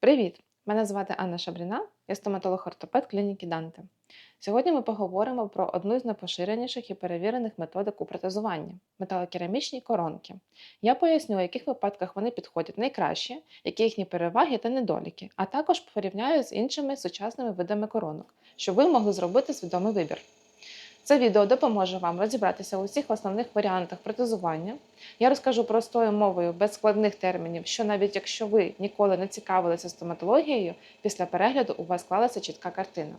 Привіт! Мене звати Анна Шабріна, я стоматолог-ортопед клініки Данте. Сьогодні ми поговоримо про одну з найпоширеніших і перевірених методик у протезуванні металокерамічні коронки. Я поясню, у яких випадках вони підходять найкраще, які їхні переваги та недоліки, а також порівняю з іншими сучасними видами коронок, щоб ви могли зробити свідомий вибір. Це відео допоможе вам розібратися у всіх основних варіантах протезування. Я розкажу простою мовою без складних термінів, що навіть якщо ви ніколи не цікавилися стоматологією, після перегляду у вас склалася чітка картина.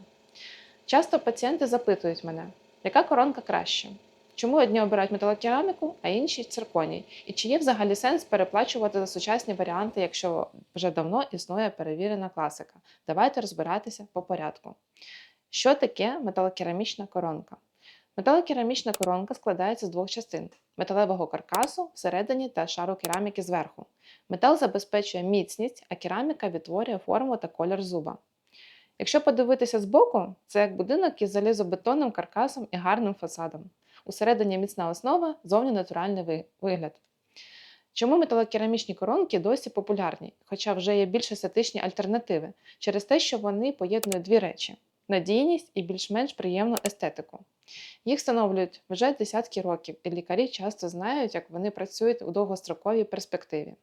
Часто пацієнти запитують мене, яка коронка краще? Чому одні обирають металокераміку, а інші цирконій? І чи є взагалі сенс переплачувати за сучасні варіанти, якщо вже давно існує перевірена класика? Давайте розбиратися по порядку. Що таке металокерамічна коронка? Металокерамічна коронка складається з двох частин: металевого каркасу всередині та шару кераміки зверху. Метал забезпечує міцність, а кераміка відтворює форму та колір зуба. Якщо подивитися збоку, це як будинок із залізобетонним каркасом і гарним фасадом. Усередині міцна основа, зовні натуральний вигляд. Чому металокерамічні коронки досі популярні, хоча вже є більш естетичні альтернативи, через те, що вони поєднують дві речі: надійність і більш-менш приємну естетику. Їх встановлюють вже десятки років, і лікарі часто знають, як вони працюють у довгостроковій перспективі.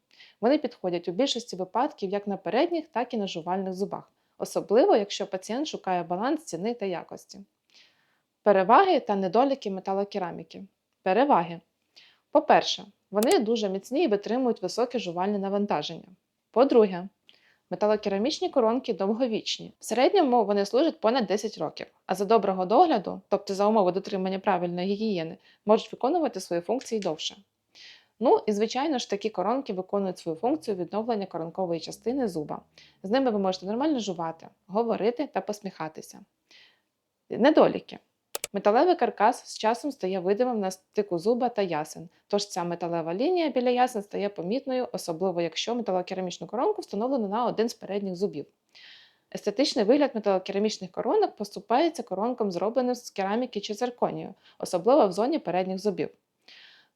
Вони підходять у більшості випадків як на передніх, так і на жувальних зубах, особливо якщо пацієнт шукає баланс ціни та якості. Переваги та недоліки металокераміки. Переваги. По-перше, вони дуже міцні і витримують високе жувальне навантаження. По-друге, металокерамічні коронки довговічні. В середньому вони служать понад 10 років, а за доброго догляду, тобто за умови дотримання правильної гігієни, можуть виконувати свої функції довше. Ну і звичайно ж такі коронки виконують свою функцію відновлення коронкової частини зуба. З ними ви можете нормально жувати, говорити та посміхатися. Недоліки. Металевий каркас з часом стає видимим на стику зуба та ясен, тож ця металева лінія біля ясен стає помітною, особливо якщо металокерамічну коронку встановлено на один з передніх зубів. Естетичний вигляд металокерамічних коронок поступається коронкам, зробленим з кераміки чи цирконію, особливо в зоні передніх зубів.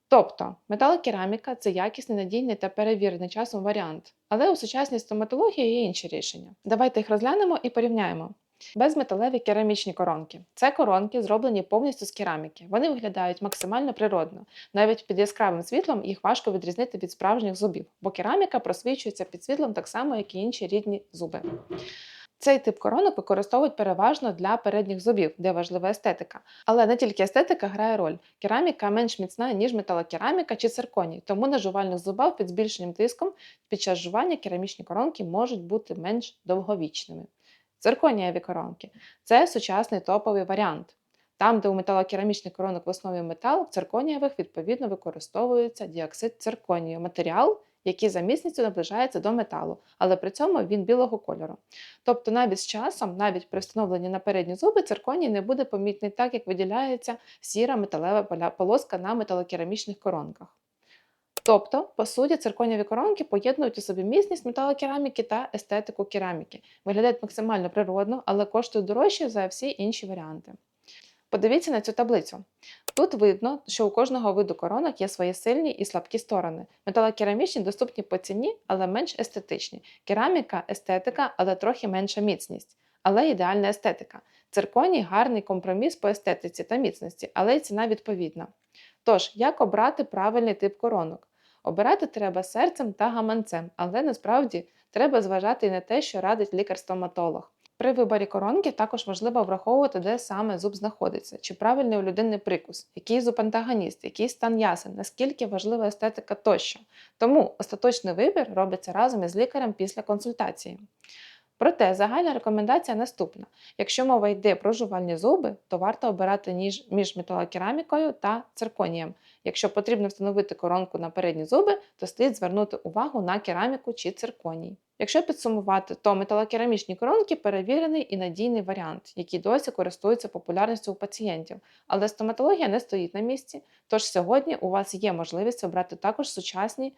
Тобто, металокераміка це якісний, надійний та перевірений часом варіант, але у сучасній стоматології є інші рішення. Давайте їх розглянемо і порівняємо. Безметалеві керамічні коронки. Це коронки, зроблені повністю з кераміки. Вони виглядають максимально природно. Навіть під яскравим світлом їх важко відрізнити від справжніх зубів, бо кераміка просвічується під світлом так само, як і інші рідні зуби. Цей тип коронок використовують переважно для передніх зубів, де важлива естетика. Але не тільки естетика грає роль. Кераміка менш міцна, ніж металокераміка чи цирконій, тому на жувальних зубах під збільшеним тиском під час жування керамічні коронки можуть бути менш довговічними. Цирконієві коронки це сучасний топовий варіант. Там, де у металокерамічних коронок в основі метал, в цирконієвих відповідно використовується діоксид цирконію, матеріал, який за міцністю наближається до металу, але при цьому він білого кольору. Тобто навіть з часом, навіть при встановленні на передні зуби, цирконій не буде помітний так, як виділяється сіра металева полоска на металокерамічних коронках. Тобто, по суті, цирконієві коронки поєднують у собі міцність металокераміки та естетику кераміки. Виглядають максимально природно, але коштують дорожче за всі інші варіанти. Подивіться на цю таблицю. Тут видно, що у кожного виду коронок є свої сильні і слабкі сторони. Металокерамічні доступні по ціні, але менш естетичні. Кераміка естетика, але трохи менша міцність. Але ідеальна естетика. Цирконій гарний компроміс по естетиці та міцності, але й ціна відповідна. Тож, як обрати правильний тип коронок? Обирати треба серцем та гаманцем, але насправді треба зважати і на те, що радить лікар-стоматолог. При виборі коронки також важливо враховувати, де саме зуб знаходиться, чи правильний у людини прикус, який зуб антагоніст, який стан ясен, наскільки важлива естетика тощо. Тому остаточний вибір робиться разом із лікарем після консультації. Проте загальна рекомендація наступна: якщо мова йде про жувальні зуби, то варто обирати ніж між металокерамікою та цирконієм. Якщо потрібно встановити коронку на передні зуби, то слід звернути увагу на кераміку чи цирконій. Якщо підсумувати, то металокерамічні коронки перевірений і надійний варіант, який досі користується популярністю у пацієнтів. Але стоматологія не стоїть на місці, тож сьогодні у вас є можливість обрати також сучасні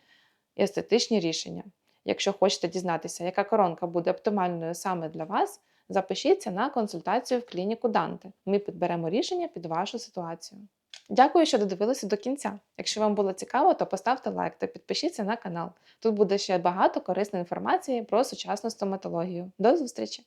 естетичні рішення. Якщо хочете дізнатися, яка коронка буде оптимальною саме для вас, запишіться на консультацію в клініку Данте. Ми підберемо рішення під вашу ситуацію. Дякую, що додивилися до кінця. Якщо вам було цікаво, то поставте лайк та підпишіться на канал. Тут буде ще багато корисної інформації про сучасну стоматологію. До зустрічі!